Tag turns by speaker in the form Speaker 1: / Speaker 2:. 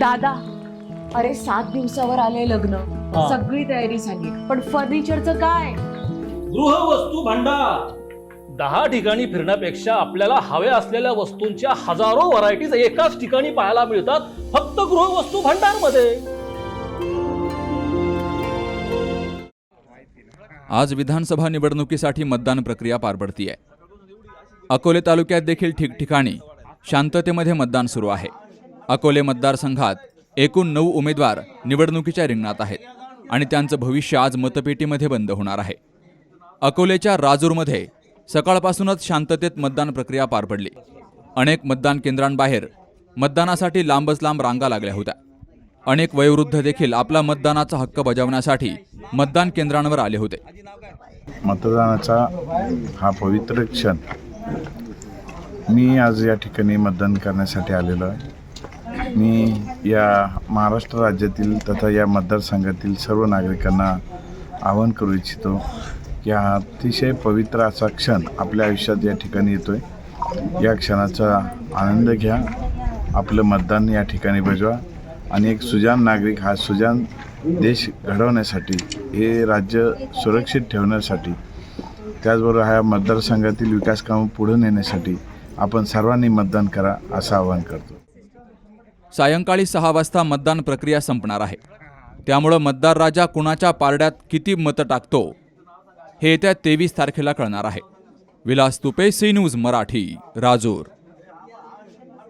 Speaker 1: दादा अरे सात दिवसावर आले लग्न.
Speaker 2: हा.
Speaker 1: सगळी तयारी झाली. पण फर्निचरचं काय?
Speaker 2: गृहवस्तू भांडार. दहा ठिकाणी फिरण्यापेक्षा आपल्याला हव्या असलेल्या वस्तूंच्या हजारो व्हरायटीज एकाच ठिकाणी पाहायला मिळतात फक्त गृहवस्तू भांडारमध्ये
Speaker 3: आज विधानसभा निवडणुकीसाठी मतदान प्रक्रिया पार पडतीये. अकोले तालुक्यात देखील ठिकठिकाणी शांततेमध्ये मतदान सुरू आहे. अकोले मतदारसंघात एकूण नऊ उमेदवार निवडणुकीच्या रिंगणात आहेत आणि त्यांचं भविष्य आज मतपेटीमध्ये बंद होणार आहे. अकोलेच्या राजूरमध्ये सकाळपासूनच शांततेत मतदान प्रक्रिया पार पडली. अनेक मतदान केंद्रांबाहेर मतदानासाठी लांबच लांब रांगा लागल्या होत्या. अनेक वयोवृद्ध देखील आपला मतदानाचा हक्क बजावण्यासाठी मतदान केंद्रांवर आले होते.
Speaker 4: मतदानाचा हा पवित्र क्षण मी आज या ठिकाणी मतदान करण्यासाठी आलेलो आहे. मी या महाराष्ट्र राज्यातील तथा या मतदारसंघातील सर्व नागरिकांना आवाहन करू इच्छितो की हा अतिशय पवित्र असा क्षण आपल्या आयुष्यात या ठिकाणी येतो आहे या क्षणाचा आनंद घ्या. आपलं मतदान या ठिकाणी बजवा. आणि एक सुजान नागरिक हा सुजान देश घडवण्यासाठी हे राज्य सुरक्षित ठेवण्यासाठी त्याचबरोबर ह्या मतदारसंघातील विकास कामं पुढे नेण्यासाठी आपण सर्वांनी मतदान करा असं आवाहन करतो.
Speaker 3: सायंकाळी सहा वाजता मतदान प्रक्रिया संपणार आहे. त्यामुळं मतदार राजा कुणाच्या पारड्यात किती मतं टाकतो हे येत्या तेवीस तारखेला कळणार आहे. Vilas Tupe C news Marathi Rajur.